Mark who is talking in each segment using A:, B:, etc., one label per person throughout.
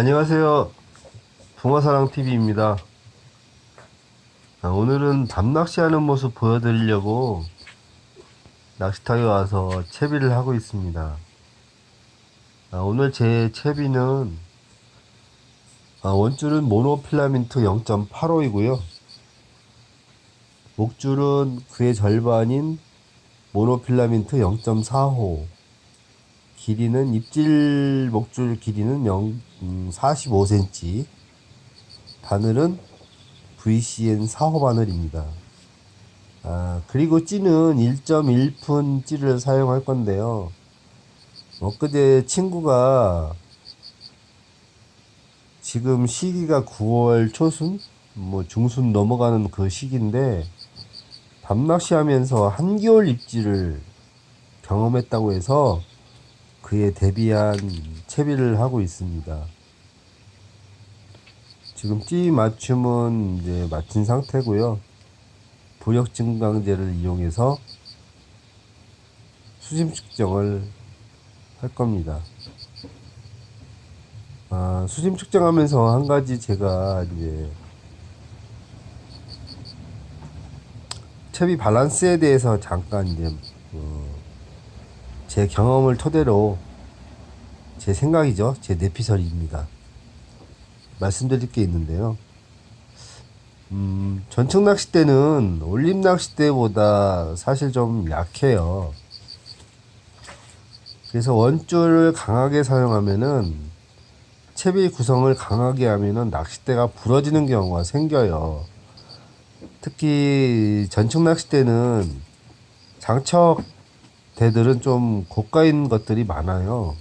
A: 안녕하세요. 붕어사랑TV입니다. 아, 오늘은 밤낚시하는 모습 보여드리려고 낚시터에 와서 채비를 하고 있습니다. 아, 오늘 제 채비는 아, 원줄은 모노필라멘트 0.85이고요. 목줄은 그의 절반인 모노필라멘트 0.45 길이는 입질 목줄 길이는 0, 음, 45cm 바늘은 VCN 4호 바늘입니다. 아, 그리고 찌는 1.1푼 찌를 사용할 건데요. 엊그제 친구가 지금 시기가 9월 초순? 뭐 중순 넘어가는 그 시기인데 밤낚시 하면서 한겨울 입질을 경험했다고 해서 그에 대비한 채비를 하고 있습니다. 지금 찌 맞춤은 이제 마친 상태고요. 부력 증강제를 이용해서 수심 측정을 할 겁니다. 아, 수심 측정하면서 한 가지 제가 이제 채비 밸런스에 대해서 잠깐 이제 어, 제 경험을 토대로 제 생각이죠. 제 내피설입니다. 말씀드릴 게 있는데요. 음, 전청 낚싯대는 올림 낚싯대보다 사실 좀 약해요. 그래서 원줄을 강하게 사용하면은 채비 구성을 강하게 하면은 낚싯대가 부러지는 경우가 생겨요. 특히 전청 낚싯대는 장척 대들은 좀 고가인 것들이 많아요.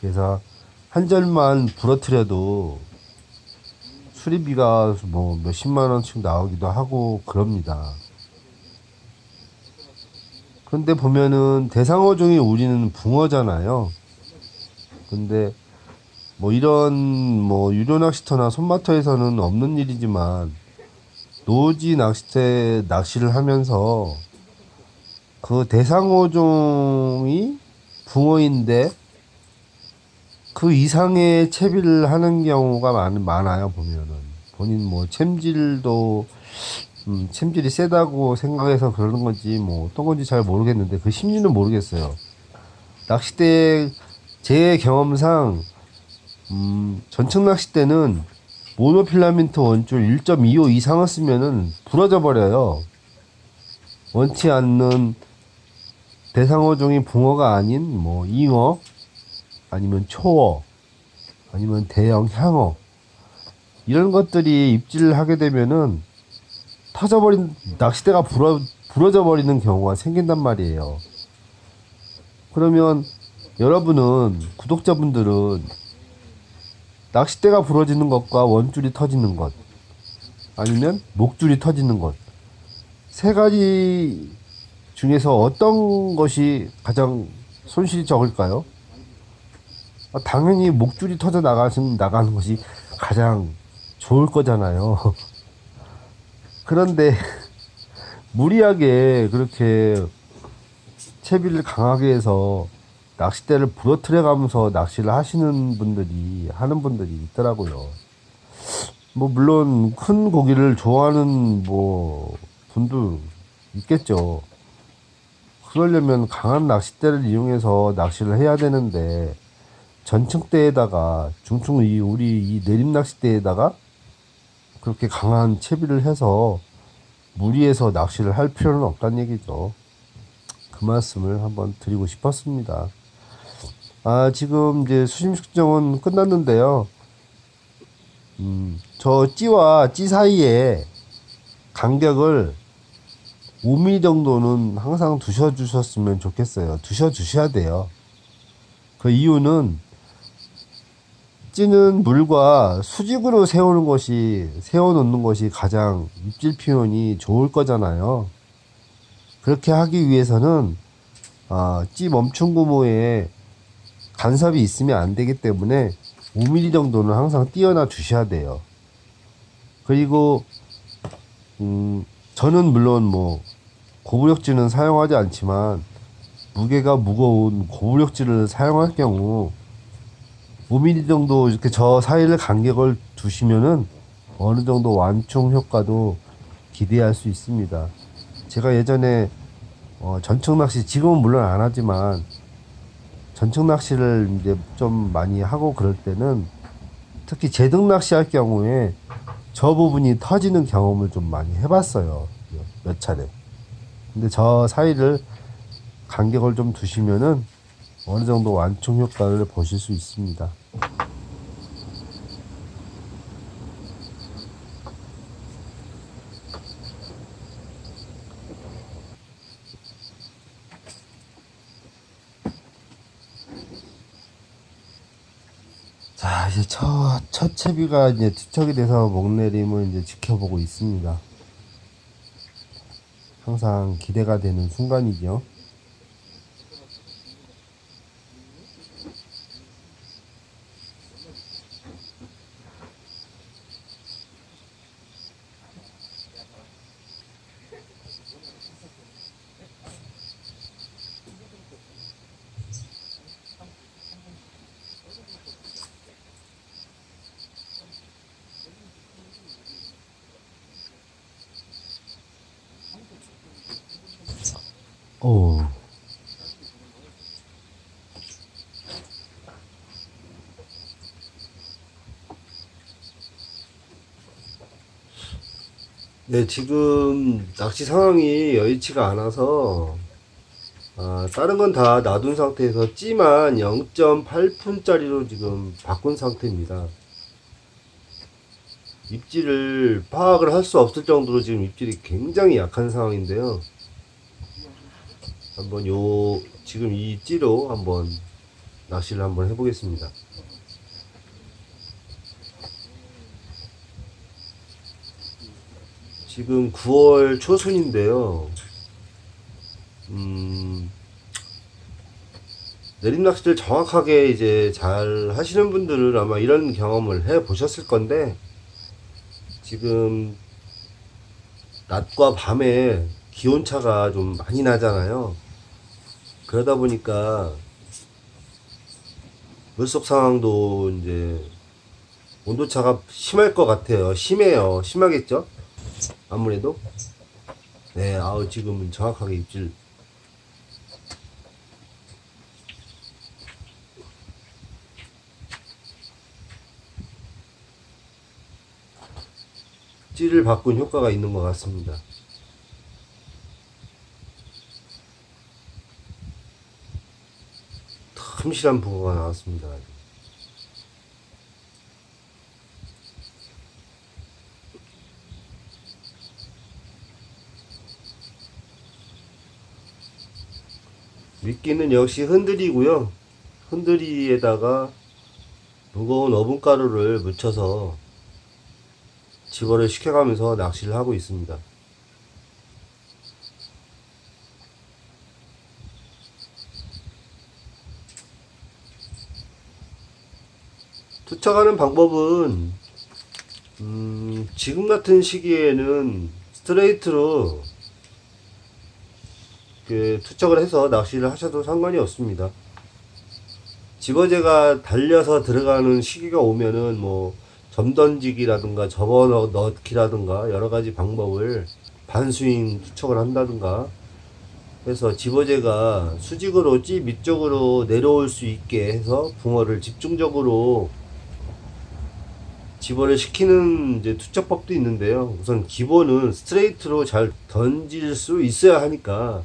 A: 그래서 한 절만 부러뜨려도 수리비가 뭐 몇십만 원씩 나오기도 하고 그럽니다. 그런데 보면은 대상어종이 우리는 붕어잖아요. 근데 뭐 이런 뭐 유료 낚시터나 손마터에서는 없는 일이지만 노지 낚시대 낚시를 하면서 그 대상어종이 붕어인데 그 이상의 채비를 하는 경우가 많, 많아요 보면은. 본인 뭐 챔질도 음, 챔질이 세다고 생각해서 그러는 건지 뭐 어떤 건지 잘 모르겠는데 그 심리는 모르겠어요. 낚싯대 제 경험상 음, 전청 낚싯대는 모노필라멘트 원줄 1.25 이상을 쓰면은 부러져 버려요. 원치 않는 대상어종이 붕어가 아닌 뭐 잉어 아니면 초어 아니면 대형 향어 이런 것들이 입질을 하게 되면은 터져버린 낚싯대가 부러, 부러져 버리는 경우가 생긴단 말이에요. 그러면 여러분은 구독자분들은 낚싯대가 부러지는 것과 원줄이 터지는 것 아니면 목줄이 터지는 것 세 가지 중에서 어떤 것이 가장 손실이 적을까요? 아, 당연히 목줄이 터져 나가는, 나가는 것이 가장 좋을 거잖아요. 그런데 무리하게 그렇게 채비를 강하게 해서 낚싯대를 부러뜨려 가면서 낚시를 하시는 분들이, 하는 분들이 있더라고요. 뭐, 물론 큰 고기를 좋아하는 뭐, 분도 있겠죠. 그러려면 강한 낚싯대를 이용해서 낚시를 해야 되는데 전층대에다가 중층 이 우리 이 내림 낚싯대에다가 그렇게 강한 채비를 해서 무리해서 낚시를 할 필요는 없다는 얘기죠. 그 말씀을 한번 드리고 싶었습니다. 아 지금 이제 수심 측정은 끝났는데요. 음, 저 찌와 찌 사이에 간격을 5mm 정도는 항상 두셔 주셨으면 좋겠어요. 두셔 주셔야 돼요. 그 이유는 찌는 물과 수직으로 세우는 것이 세워 놓는 것이 가장 입질 표현이 좋을 거잖아요. 그렇게 하기 위해서는 아, 찌 멈춤 구모에 간섭이 있으면 안 되기 때문에 5mm 정도는 항상 띄어놔 주셔야 돼요. 그리고 음, 저는 물론 뭐 고부력지는 사용하지 않지만 무게가 무거운 고부력지를 사용할 경우 5mm 정도 이렇게 저 사이를 간격을 두시면은 어느 정도 완충 효과도 기대할 수 있습니다. 제가 예전에 어, 전청 낚시 지금은 물론 안 하지만 전청 낚시를 이제 좀 많이 하고 그럴 때는 특히 제등 낚시 할 경우에 저 부분이 터지는 경험을 좀 많이 해봤어요. 몇 차례. 근데 저 사이를 간격을 좀 두시면은 어느 정도 완충 효과를 보실 수 있습니다. 자, 이제 첫, 첫 채비가 이제 투척이 돼서 목내림을 이제 지켜보고 있습니다. 항상 기대가 되는 순간이죠. 오. 네, 지금 낚시 상황이 여의치가 않아서 아, 다른 건 다 놔둔 상태에서 찌만 0.8푼짜리로 지금 바꾼 상태입니다. 입질을 파악을 할 수 없을 정도로 지금 입질이 굉장히 약한 상황인데요. 한번 요 지금 이 찌로 한번 낚시를 한번 해보겠습니다. 지금 9월 초순인데요. 음, 내림 낚시를 정확하게 이제 잘 하시는 분들은 아마 이런 경험을 해 보셨을 건데, 지금 낮과 밤에 기온차가 좀 많이 나잖아요. 그러다 보니까 물속 상황도 이제 온도차가 심할 것 같아요. 심해요. 심하겠죠? 아무래도. 네, 아우, 지금은 정확하게 입질. 찌를 바꾼 효과가 있는 것 같습니다. 틈실한 붕어가 나왔습니다. 미끼는 역시 흔들이고요. 흔들이에다가 무거운 어분가루를 묻혀서 집어를 식혀가면서 낚시를 하고 있습니다. 투척하는 방법은 음, 지금 같은 시기에는 스트레이트로 그 투척을 해서 낚시를 하셔도 상관이 없습니다. 집어제가 달려서 들어가는 시기가 오면은 뭐 점 던지기라든가 접어 넣- 넣기라든가 여러 가지 방법을 반스윙 투척을 한다든가 해서 집어제가 수직으로 찌 밑쪽으로 내려올 수 있게 해서 붕어를 집중적으로 집어를 시키는 이제 투척법도 있는데요. 우선 기본은 스트레이트로 잘 던질 수 있어야 하니까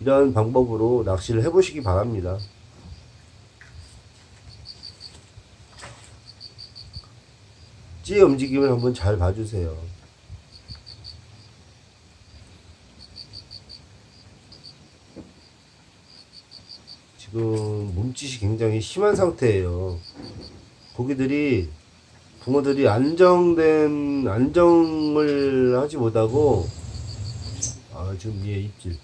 A: 이러한 방법으로 낚시를 해보시기 바랍니다. 찌의 움직임을 한번 잘 봐주세요. 지금 몸짓이 굉장히 심한 상태예요. 고기들이 붕어들이 안정된 안정을 하지 못하고 아 지금 얘 입질.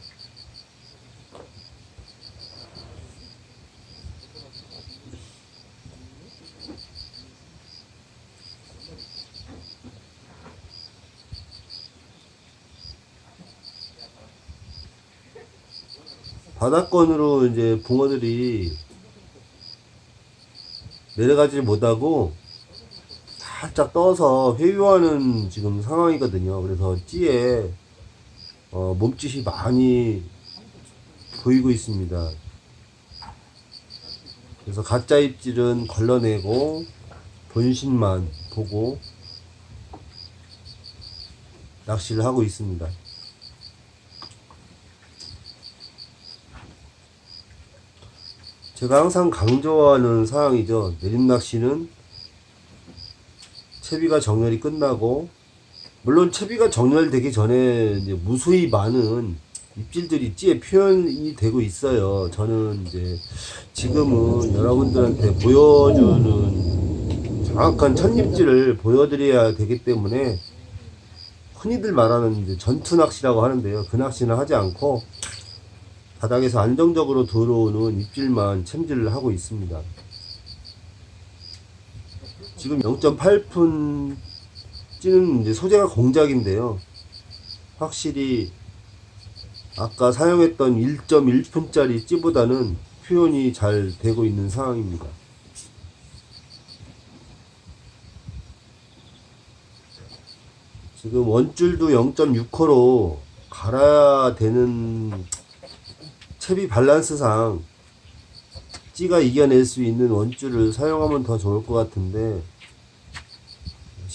A: 바닥권으로 이제 붕어들이 내려가지 못하고 살짝 떠서 회유하는 지금 상황이거든요. 그래서 찌에 어, 몸짓이 많이 보이고 있습니다. 그래서 가짜 입질은 걸러내고 본신만 보고 낚시를 하고 있습니다. 제가 항상 강조하는 사항이죠. 내림 낚시는 채비가 정렬이 끝나고 물론 채비가 정렬되기 전에 이제 무수히 많은 입질들이 찌에 표현이 되고 있어요. 저는 이제 지금은 여러분들한테 보여주는 정확한 첫 입질을 보여드려야 되기 때문에 흔히들 말하는 이제 전투 낚시라고 하는데요. 그 낚시는 하지 않고 바닥에서 안정적으로 들어오는 입질만 챔질을 하고 있습니다. 지금 0.8푼 찌는 이제 소재가 공작인데요. 확실히 아까 사용했던 1.1푼짜리 찌보다는 표현이 잘 되고 있는 상황입니다. 지금 원줄도 0.6호로 갈아야 되는 채비 밸런스상 찌가 이겨낼 수 있는 원줄을 사용하면 더 좋을 것 같은데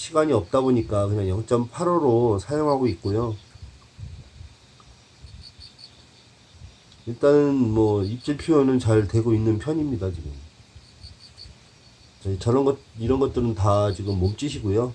A: 시간이 없다 보니까 그냥 0.85로 사용하고 있고요. 일단은 뭐 입질 표현은 잘 되고 있는 편입니다 지금. 저런 것 이런 것들은 다 지금 몸짓이고요.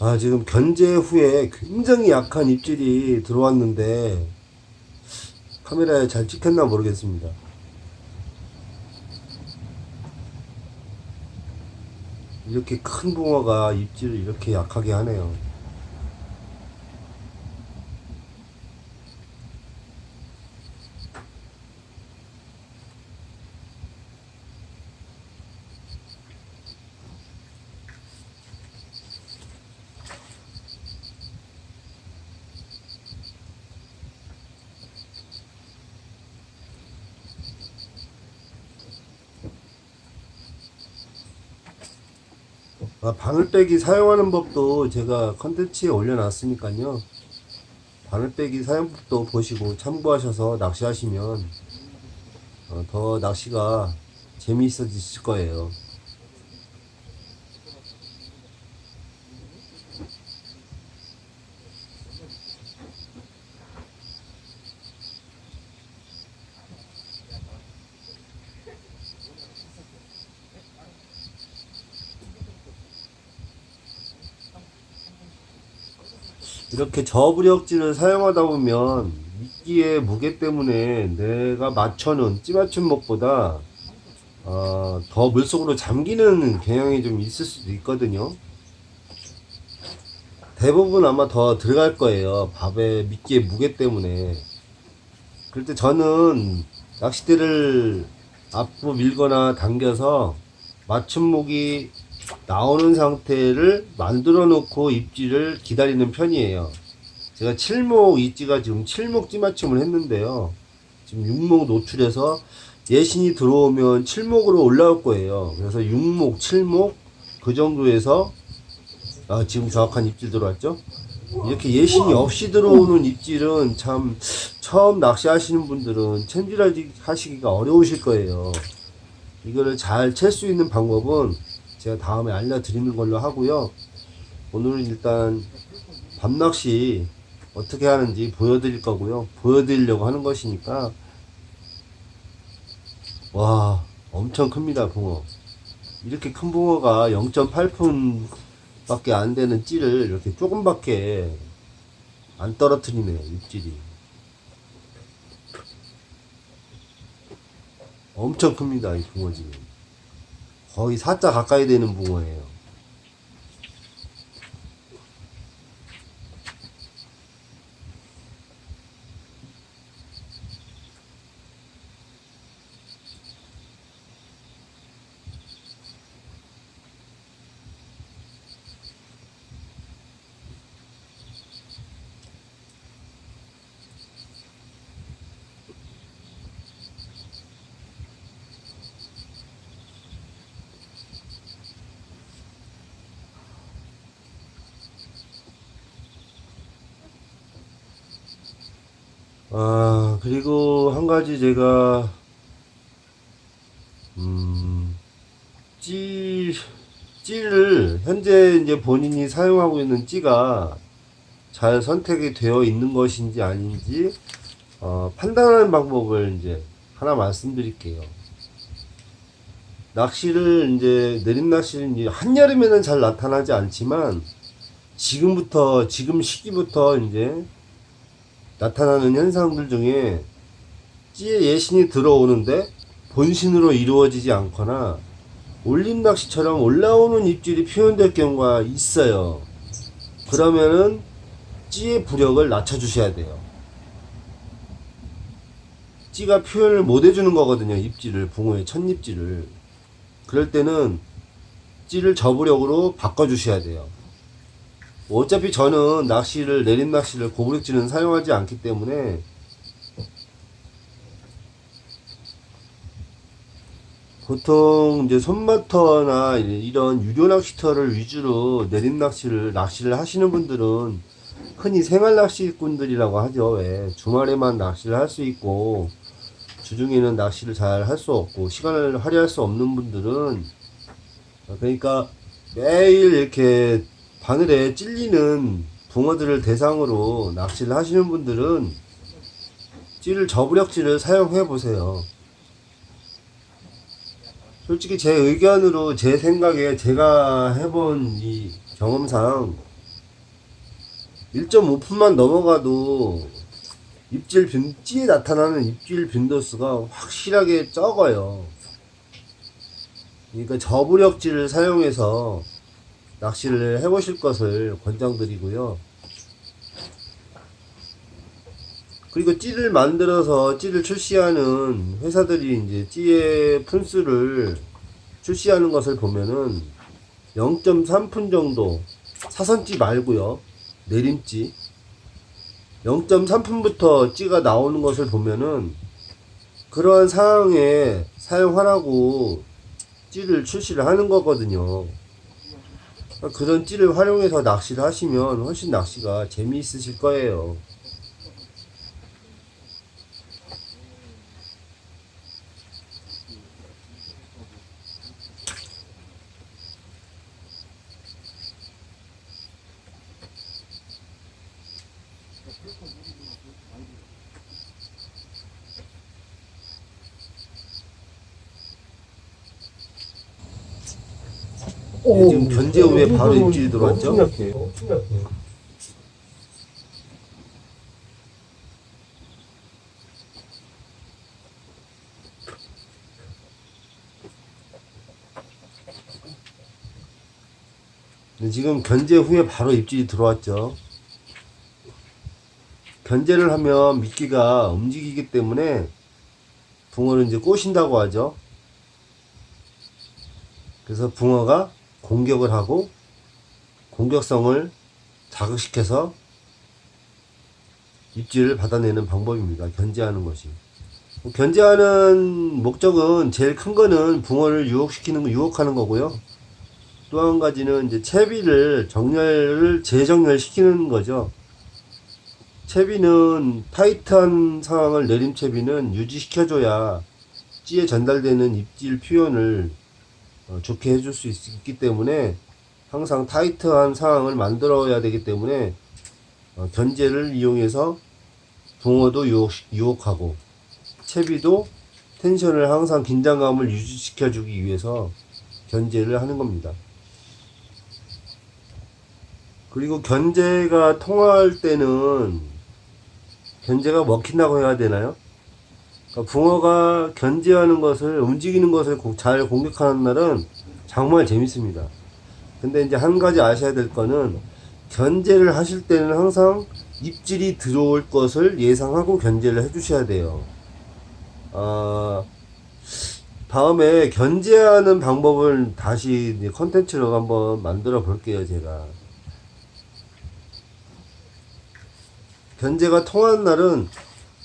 A: 아, 지금 견제 후에 굉장히 약한 입질이 들어왔는데, 카메라에 잘 찍혔나 모르겠습니다. 이렇게 큰 붕어가 입질을 이렇게 약하게 하네요. 아, 바늘빼기 사용하는 법도 제가 컨텐츠에 올려놨으니까요. 바늘빼기 사용법도 보시고 참고하셔서 낚시하시면 어, 더 낚시가 재미있어지실 거예요. 이렇게 저부력질을 사용하다 보면 미끼의 무게 때문에 내가 맞춰놓은 찌맞춤목보다 어, 더 물속으로 잠기는 경향이 좀 있을 수도 있거든요. 대부분 아마 더 들어갈 거예요. 밥의 미끼의 무게 때문에. 그럴 때 저는 낚싯대를 앞으로 밀거나 당겨서 맞춤목이 나오는 상태를 만들어 놓고 입지를 기다리는 편이에요. 제가 칠목 입지가 지금 칠목 찌맞춤을 했는데요. 지금 육목 노출해서 예신이 들어오면 칠목으로 올라올 거예요. 그래서 육목, 칠목 그 정도에서 아, 지금 정확한 입질 들어왔죠? 이렇게 예신이 없이 들어오는 입질은 참 처음 낚시하시는 분들은 챔질 하시기가 어려우실 거예요. 이거를 잘 챌 수 있는 방법은 제가 다음에 알려드리는 걸로 하고요. 오늘은 일단 밤낚시 어떻게 하는지 보여드릴 거고요. 보여드리려고 하는 것이니까 와 엄청 큽니다 붕어. 이렇게 큰 붕어가 0.8푼 밖에 안 되는 찌를 이렇게 조금밖에 안 떨어뜨리네요, 입질이. 엄청 큽니다, 이 붕어 지금. 거의 4자 가까이 되는 붕어예요. 아, 그리고 한 가지 제가, 음, 찌, 찌를, 현재 이제 본인이 사용하고 있는 찌가 잘 선택이 되어 있는 것인지 아닌지, 어, 판단하는 방법을 이제 하나 말씀드릴게요. 낚시를 이제, 내림 낚시를 이제 한여름에는 잘 나타나지 않지만, 지금부터, 지금 시기부터 이제 나타나는 현상들 중에 찌의 예신이 들어오는데 본신으로 이루어지지 않거나 올림 낚시처럼 올라오는 입질이 표현될 경우가 있어요. 그러면은 찌의 부력을 낮춰주셔야 돼요. 찌가 표현을 못 해주는 거거든요. 입질을 붕어의 첫 입질을. 그럴 때는 찌를 저부력으로 바꿔주셔야 돼요. 어차피 저는 낚시를 내림 낚시를 고부력질은 사용하지 않기 때문에 보통 이제 손마터나 이런 유료 낚시터를 위주로 내림 낚시를 낚시를 하시는 분들은 흔히 생활 낚시꾼들이라고 하죠. 왜 주말에만 낚시를 할 수 있고 주중에는 낚시를 잘 할 수 없고 시간을 할애할 수 없는 분들은 그러니까 매일 이렇게 바늘에 찔리는 붕어들을 대상으로 낚시를 하시는 분들은 찌를 저부력질을 사용해 보세요. 솔직히 제 의견으로 제 생각에 제가 해본 이 경험상 1.5푼만 넘어가도 입질 빈, 찌에 나타나는 입질 빈도수가 확실하게 적어요. 그러니까 저부력질을 사용해서 낚시를 해보실 것을 권장드리고요. 그리고 찌를 만들어서 찌를 출시하는 회사들이 이제 찌의 푼수를 출시하는 것을 보면은 0.3푼 정도 사선찌 말고요 내림찌 0.3푼부터 찌가 나오는 것을 보면은 그러한 상황에 사용하라고 찌를 출시를 하는 거거든요. 그런 찌를 활용해서 낚시를 하시면 훨씬 낚시가 재미있으실 거예요. 네, 지금 견제 후에 바로 입질이 들어왔죠?
B: 엄청 약해. 엄청 약해.
A: 네, 지금 견제 후에 바로 입질이 들어왔죠. 견제를 하면 미끼가 움직이기 때문에 붕어를 이제 꼬신다고 하죠. 그래서 붕어가 공격을 하고 공격성을 자극시켜서 입질을 받아내는 방법입니다. 견제하는 것이. 견제하는 목적은 제일 큰 거는 붕어를 유혹시키는 거, 유혹하는 거고요. 또 한 가지는 이제 채비를 정렬을 재정렬시키는 거죠. 채비는 타이트한 상황을 내림 채비는 유지시켜줘야 찌에 전달되는 입질 표현을 어, 좋게 해줄 수 있, 기 때문에 항상 타이트한 상황을 만들어야 되기 때문에 어, 견제를 이용해서 붕어도 유혹, 유혹하고 채비도 텐션을 항상 긴장감을 유지시켜 주기 위해서 견제를 하는 겁니다. 그리고 견제가 통할 때는 견제가 먹힌다고 해야 되나요? 그러니까 붕어가 견제하는 것을 움직이는 것을 고- 잘 공격하는 날은 정말 재밌습니다. 근데 이제 한 가지 아셔야 될 거는 견제를 하실 때는 항상 입질이 들어올 것을 예상하고 견제를 해주셔야 돼요. 아, 다음에 견제하는 방법을 다시 컨텐츠로 한번 만들어 볼게요, 제가. 견제가 통하는 날은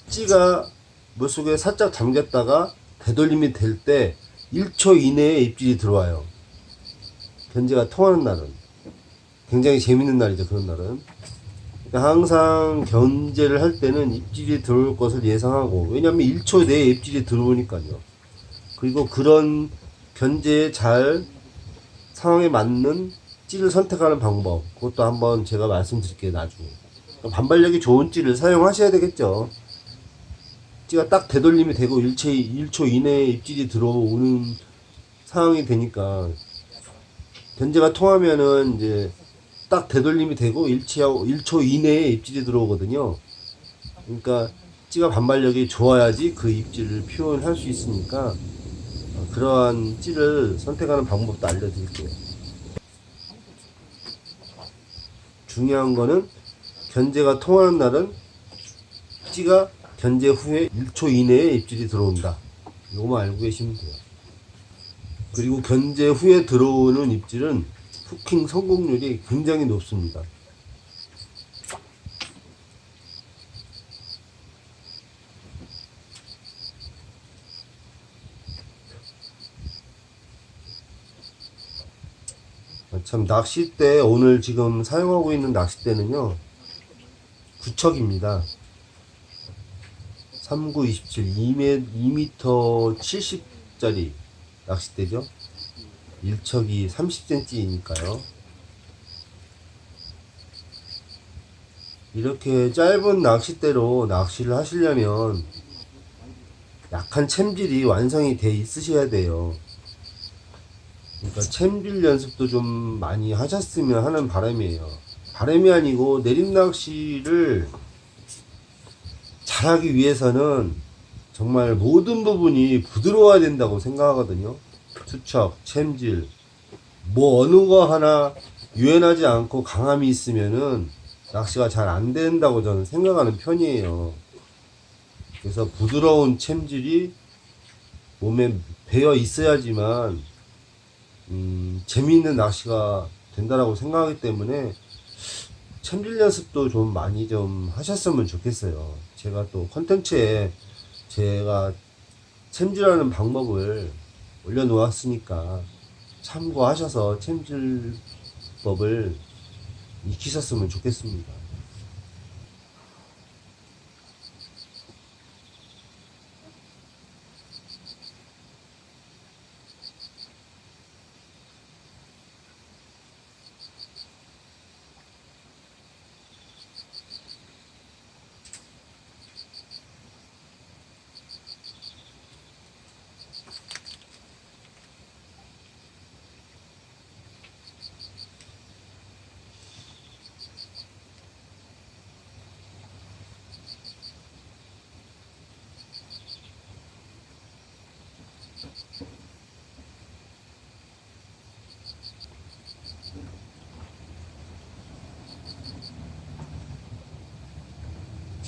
A: 찌가 물속에 살짝 잠겼다가 되돌림이 될 때 1초 이내에 입질이 들어와요. 견제가 통하는 날은. 굉장히 재밌는 날이죠, 그런 날은. 그러니까 항상 견제를 할 때는 입질이 들어올 것을 예상하고, 왜냐면 1초 내에 입질이 들어오니까요. 그리고 그런 견제에 잘 상황에 맞는 찌를 선택하는 방법, 그것도 한번 제가 말씀드릴게요, 나중에. 그러니까 반발력이 좋은 찌를 사용하셔야 되겠죠. 찌가 딱 되돌림이 되고 1초, 1초 이내에 입질이 들어오는 상황이 되니까 견제가 통하면은 이제 딱 되돌림이 되고 1초, 1초 이내에 입질이 들어오거든요. 그러니까 찌가 반발력이 좋아야지 그 입질을 표현할 수 있으니까 어, 그러한 찌를 선택하는 방법도 알려드릴게요. 중요한 거는 견제가 통하는 날은 찌가 견제 후에 1초 이내에 입질이 들어온다. 이거만 알고 계시면 돼요. 그리고 견제 후에 들어오는 입질은 후킹 성공률이 굉장히 높습니다. 아, 참 낚싯대 오늘 지금 사용하고 있는 낚싯대는요 구척입니다 3927 2m, 2m 70짜리 낚싯대죠? 1척이 30cm이니까요. 이렇게 짧은 낚싯대로 낚시를 하시려면 약한 챔질이 완성이 돼 있으셔야 돼요. 그러니까 챔질 연습도 좀 많이 하셨으면 하는 바람이에요. 바람이 아니고 내림 낚시를 잘하기 위해서는 정말 모든 부분이 부드러워야 된다고 생각하거든요. 투척, 챔질, 뭐 어느 거 하나 유연하지 않고 강함이 있으면은 낚시가 잘 안 된다고 저는 생각하는 편이에요. 그래서 부드러운 챔질이 몸에 배어 있어야지만 음, 재미있는 낚시가 된다라고 생각하기 때문에 챔질 연습도 좀 많이 좀 하셨으면 좋겠어요. 제가 또 컨텐츠에 제가 챔질하는 방법을 올려놓았으니까 참고하셔서 챔질법을 익히셨으면 좋겠습니다.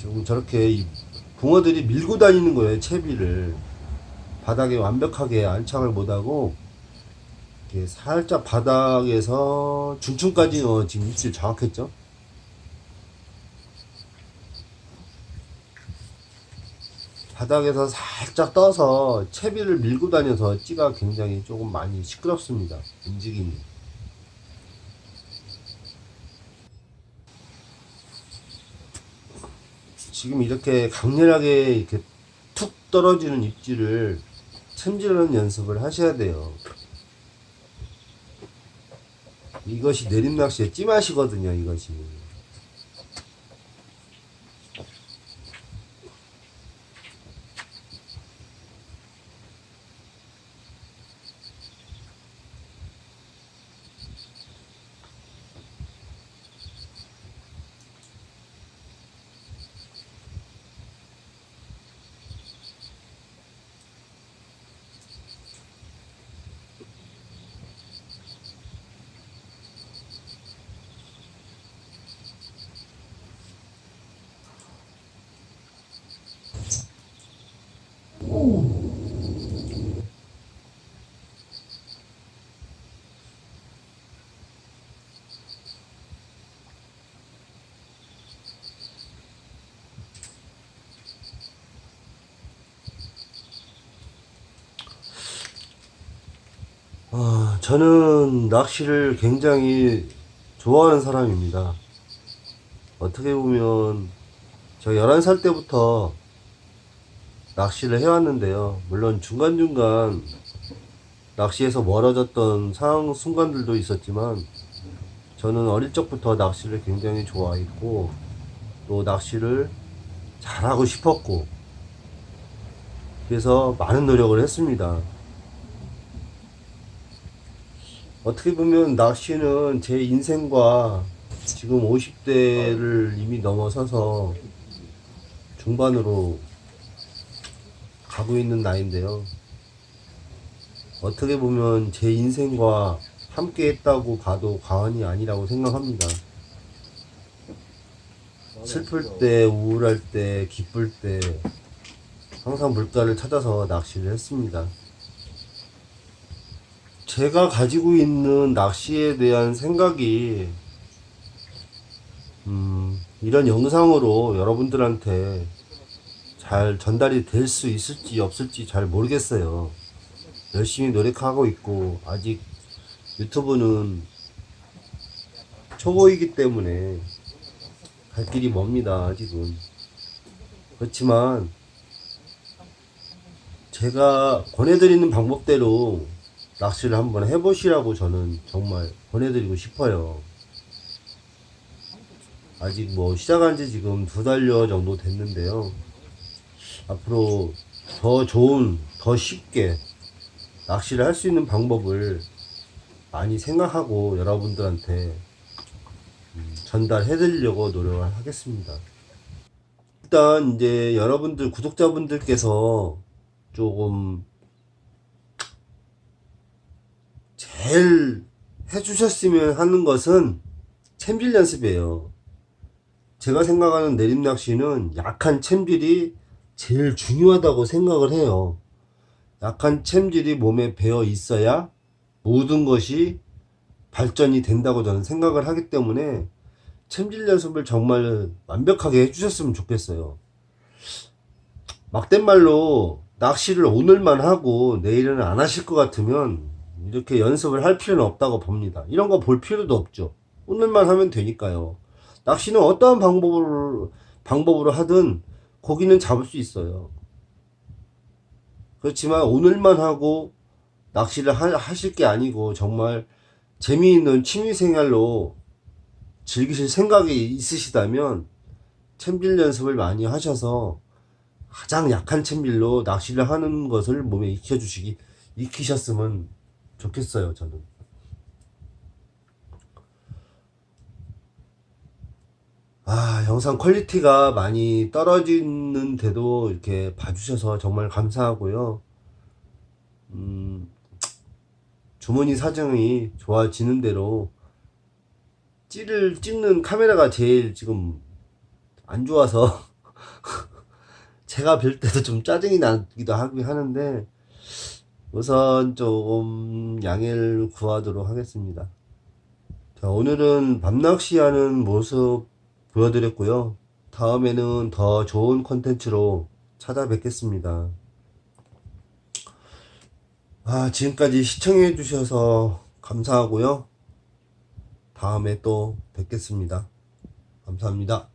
A: 지금 저렇게 이 붕어들이 밀고 다니는 거예요, 채비를. 바닥에 완벽하게 안착을 못하고, 이렇게 살짝 바닥에서 중층까지 어, 지금 입질 정확했죠? 바닥에서 살짝 떠서 채비를 밀고 다녀서 찌가 굉장히 조금 많이 시끄럽습니다. 움직임이. 지금 이렇게 강렬하게 이렇게 툭 떨어지는 입질을 챔질하는 연습을 하셔야 돼요. 이것이 내림낚시의 찌맛이거든요, 이것이. 아, 저는 낚시를 굉장히 좋아하는 사람입니다. 어떻게 보면 저 11살 때부터 낚시를 해왔는데요. 물론 중간중간 낚시에서 멀어졌던 상황 순간들도 있었지만 저는 어릴 적부터 낚시를 굉장히 좋아했고 또 낚시를 잘하고 싶었고 그래서 많은 노력을 했습니다. 어떻게 보면 낚시는 제 인생과 지금 50대를 이미 넘어서서 중반으로 가고 있는 나이인데요. 어떻게 보면 제 인생과 함께 했다고 봐도 과언이 아니라고 생각합니다. 슬플 때, 우울할 때, 기쁠 때 항상 물가를 찾아서 낚시를 했습니다. 제가 가지고 있는 낚시에 대한 생각이 음, 이런 영상으로 여러분들한테 잘 전달이 될 수 있을지 없을지 잘 모르겠어요. 열심히 노력하고 있고 아직 유튜브는 초보이기 때문에 갈 길이 멉니다. 아직은 그렇지만 제가 권해드리는 방법대로 낚시를 한번 해보시라고 저는 정말 권해드리고 싶어요. 아직 뭐 시작한 지 지금 두 달여 정도 됐는데요. 앞으로 더 좋은, 더 쉽게 낚시를 할 수 있는 방법을 많이 생각하고 여러분들한테 음, 전달해 드리려고 노력을 하겠습니다. 일단 이제 여러분들 구독자분들께서 조금 제일 해주셨으면 하는 것은 챔질 연습이에요. 제가 생각하는 내림 낚시는 약한 챔질이 제일 중요하다고 생각을 해요. 약한 챔질이 몸에 배어 있어야 모든 것이 발전이 된다고 저는 생각을 하기 때문에 챔질 연습을 정말 완벽하게 해주셨으면 좋겠어요. 막된 말로 낚시를 오늘만 하고 내일은 안 하실 것 같으면 이렇게 연습을 할 필요는 없다고 봅니다. 이런 거 볼 필요도 없죠. 오늘만 하면 되니까요. 낚시는 어떠한 방법으로, 방법으로 하든 고기는 잡을 수 있어요. 그렇지만 오늘만 하고 낚시를 하, 하실 게 아니고 정말 재미있는 취미 생활로 즐기실 생각이 있으시다면 챔질 연습을 많이 하셔서 가장 약한 챔질로 낚시를 하는 것을 몸에 익혀주시기 익히셨으면 좋겠어요 저는 아 영상 퀄리티가 많이 떨어지는데도 이렇게 봐주셔서 정말 감사하고요. 음 주머니 사정이 좋아지는 대로 찌를 찍는 카메라가 제일 지금 안 좋아서 제가 뵐 때도 좀 짜증이 나기도 하긴 하는데 우선 조금 양해를 구하도록 하겠습니다. 자, 오늘은 밤낚시하는 모습 보여드렸고요. 다음에는 더 좋은 콘텐츠로 찾아뵙겠습니다. 아, 지금까지 시청해 주셔서 감사하고요. 다음에 또 뵙겠습니다. 감사합니다.